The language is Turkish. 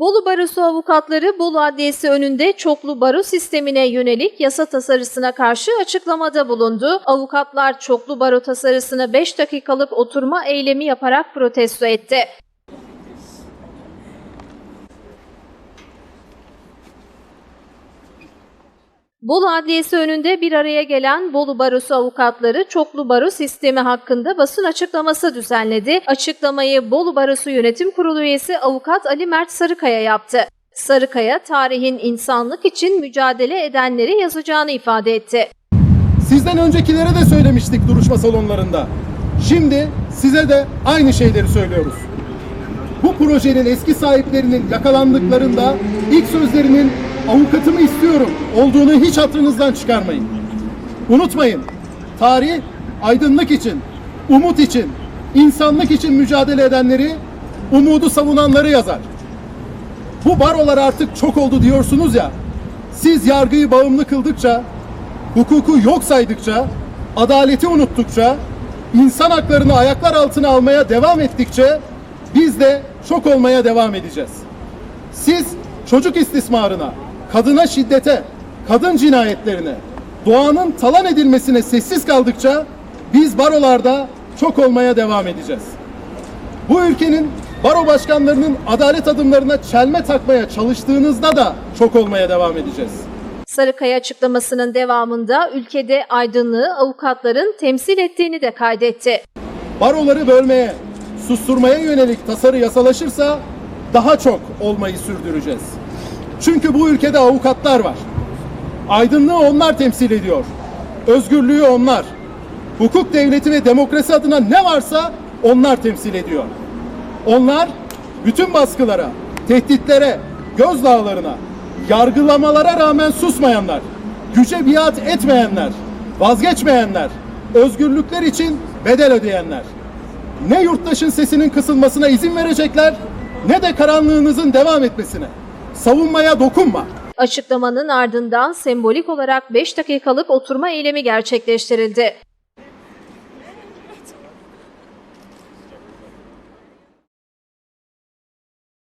Bolu Barosu avukatları Bolu Adliyesi önünde çoklu baro sistemine yönelik yasa tasarısına karşı açıklamada bulundu. Avukatlar çoklu baro tasarısını 5 dakikalık oturma eylemi yaparak protesto etti. Bolu Adliyesi önünde bir araya gelen Bolu Barosu avukatları çoklu baro sistemi hakkında basın açıklaması düzenledi. Açıklamayı Bolu Barosu Yönetim Kurulu üyesi avukat Ali Mert Sarıkaya yaptı. Sarıkaya tarihin insanlık için mücadele edenleri yazacağını ifade etti. Sizden öncekilere de söylemiştik duruşma salonlarında. Şimdi size de aynı şeyleri söylüyoruz. Bu projenin eski sahiplerinin yakalandıklarında ilk sözlerinin avukatımı istiyorum olduğunu hiç hatırınızdan çıkarmayın. Unutmayın, tarih aydınlık için, umut için, insanlık için mücadele edenleri, umudu savunanları yazar. Bu barolar artık çok oldu diyorsunuz ya, siz yargıyı bağımlı kıldıkça, hukuku yok saydıkça, adaleti unuttukça, insan haklarını ayaklar altına almaya devam ettikçe biz de çok olmaya devam edeceğiz. Siz çocuk istismarına, kadına şiddete, kadın cinayetlerine, doğanın talan edilmesine sessiz kaldıkça biz barolarda çok olmaya devam edeceğiz. Bu ülkenin baro başkanlarının adalet adımlarına çelme takmaya çalıştığınızda da çok olmaya devam edeceğiz. Sarıkaya açıklamasının devamında ülkede aydınlığı avukatların temsil ettiğini de kaydetti. baroları bölmeye, susturmaya yönelik tasarı yasalaşırsa daha çok olmayı sürdüreceğiz. Çünkü bu ülkede avukatlar var. Aydınlığı onlar temsil ediyor. Özgürlüğü onlar. Hukuk devleti ve demokrasi adına ne varsa onlar temsil ediyor. Onlar bütün baskılara, tehditlere, gözdağlarına, yargılamalara rağmen susmayanlar, güce biat etmeyenler, vazgeçmeyenler, özgürlükler için bedel ödeyenler. Ne yurttaşın sesinin kısılmasına izin verecekler, ne de karanlığınızın devam etmesine. Savunmaya dokunma. Açıklamanın ardından sembolik olarak 5 dakikalık oturma eylemi gerçekleştirildi.